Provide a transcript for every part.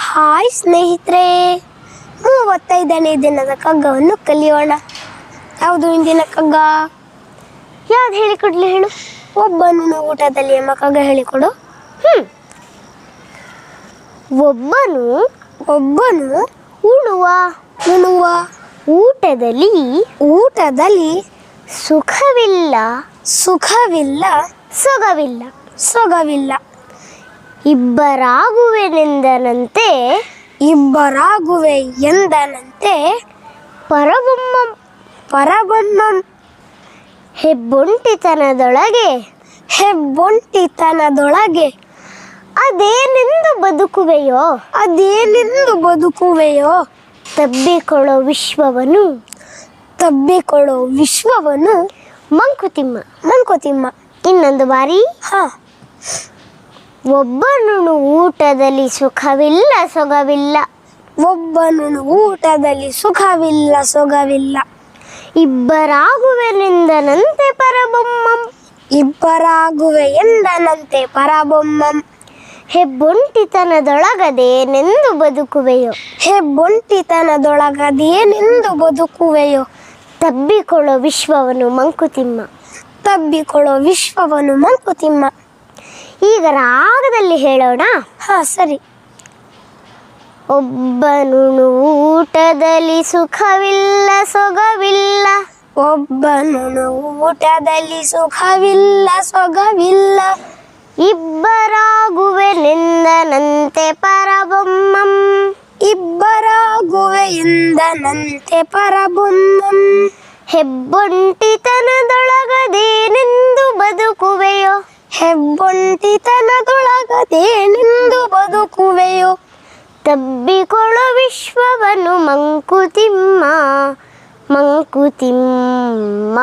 Hi ಸ್ನೇಹಿತರೆ, ಮೂವತ್ತೈದನೇ ದಿನದ ಕಗ್ಗವನ್ನು ಕಲಿಯೋಣ. ಯಾವುದು ಇಂದಿನ ಕಗ್ಗ? ಯಾವ್ದು ಹೇಳಿಕೊಡ್ಲಿ ಹೇಳು. ಒಬ್ಬನು ಊಟದಲ್ಲಿ ಎಂಬ ಕಗ್ಗ ಹೇಳಿಕೊಡು. ಹ್ಮ್. ಒಬ್ಬನು ಒಬ್ಬನು ಉಣುವ ಉಣುವ. ಊಟದಲ್ಲಿ ಊಟದಲ್ಲಿ ಸುಖವಿಲ್ಲ ಸುಖವಿಲ್ಲ, ಸೊಗವಿಲ್ಲ ಸೊಗವಿಲ್ಲ. ಇಬ್ಬರಾಗುವೆನೆಂದನಂತೆ ಇಬ್ಬರಾಗುವೆ ಎಂದನಂತೆ ಪರಬೊಮ್ಮ ಪರಬೊಮ್ಮಂ ಹೆಬ್ಬೊಂಟಿತನದೊಳಗೆ ಹೆಬ್ಬೊಂಟಿತನದೊಳಗೆ ಅದೇನೆಂದು ಬದುಕುವೆಯೋ ಅದೇನೆಂದು ಬದುಕುವೆಯೋ ತಬ್ಬಿಕೊಳ್ಳೋ ವಿಶ್ವವನು ತಬ್ಬಿಕೊಳ್ಳೋ ವಿಶ್ವವನು ಮಂಕುತಿಮ್ಮ. ಮಂಕುತಿಮ್ಮ. ಇನ್ನೊಂದು ಬಾರಿ. ಹಾ. ಒಬ್ಬನು ಊಟದಲ್ಲಿ ಸುಖವಿಲ್ಲ ಸೊಗವಿಲ್ಲ. ಒಬ್ಬನು ಊಟದಲ್ಲಿ ಸುಖವಿಲ್ಲ ಸೊಗವಿಲ್ಲ. ಇಬ್ಬರಾಗುವೆನೆಂದನಂತೆ ಪರಬೊಮ್ಮಂ. ಇಬ್ಬರಾಗುವೆ ಎಂದನಂತೆ ಪರಬೊಮ್ಮಂ. ಹೆಬ್ಬೊಂಟಿತನದೊಳಗದೇನೆಂದು ಬದುಕುವೆಯೋ? ಹೆಬ್ಬೊಂಟಿತನದೊಳಗದೇನೆಂದು ಬದುಕುವೆಯೋ? ತಬ್ಬಿಕೊಳ್ಳೋ ವಿಶ್ವವನ್ನು ಮಂಕುತಿಮ್ಮ. ತಬ್ಬಿಕೊಳ್ಳೋ ವಿಶ್ವವನ್ನು ಮಂಕುತಿಮ್ಮ. ಈಗ ರಾಗದಲ್ಲಿ ಹೇಳೋಣ? ಹಾ ಸರಿ. ಒಬ್ಬನು ಊಟದಲ್ಲಿ ಸುಖವಿಲ್ಲ ಸೊಗವಿಲ್ಲ. ಒಬ್ಬನು ಊಟದಲ್ಲಿ ಸುಖವಿಲ್ಲ ಸೊಗವಿಲ್ಲ. ಇಬ್ಬರಾಗುವೆ ನಿಂದನಂತೆ ಪರಬೊಮ್ಮಂ. ಇಬ್ಬರಾಗುವೆ ಎಂದನಂತೆ ಪರಬೊಮ್ಮಂ. ಹೆಬ್ಬೊಂಟಿತನದೊಳಗದೇನೆಂದು ಬದುಕುವೆಯೋ ಹೆಬ್ಬೊಂಟಿತನದೊಳಗದೇನೆಂದು ಬದುಕುವೆಯೋ? ತಬ್ಬಿಕೊಳ್ಳೋ ವಿಶ್ವವನ್ನು ಮಂಕುತಿಮ್ಮ ಮಂಕುತಿಮ್ಮ.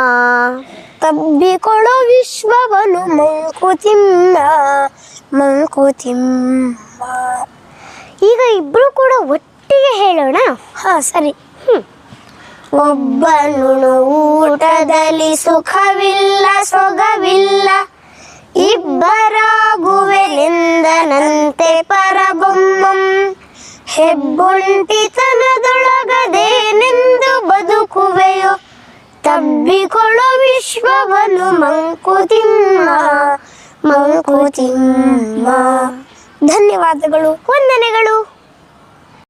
ತಬ್ಬಿಕೊಳ್ಳೋ ವಿಶ್ವವನ್ನು ಮಂಕುತಿಮ್ಮ ಮಂಕುತಿಮ್ಮ. ಈಗ ಇಬ್ರು ಕೂಡ ಒಟ್ಟಿಗೆ ಹೇಳೋಣ? ಹಾ ಸರಿ. ಒಬ್ಬನು ಊಟದಲ್ಲಿ ಸುಖವಿಲ್ಲ ಸೊಗವಿಲ್ಲ ಇಬ್ಬರಾಗುವೆನೆಂದನಂತೆ ಪರಬೊಮ್ಮಂ. ಹೆಬ್ಬೊಂಟಿತನದೊಳಗದೇನೆಂದು ಬದುಕುವೆಯೋ? ತಬ್ಬಿಕೊಳ್ಳೋ ವಿಶ್ವವನು ಮಂಕುತಿಮ್ಮ ಮಂಕುತಿಮ್ಮ. ಧನ್ಯವಾದಗಳು ವಂದನೆಗಳು.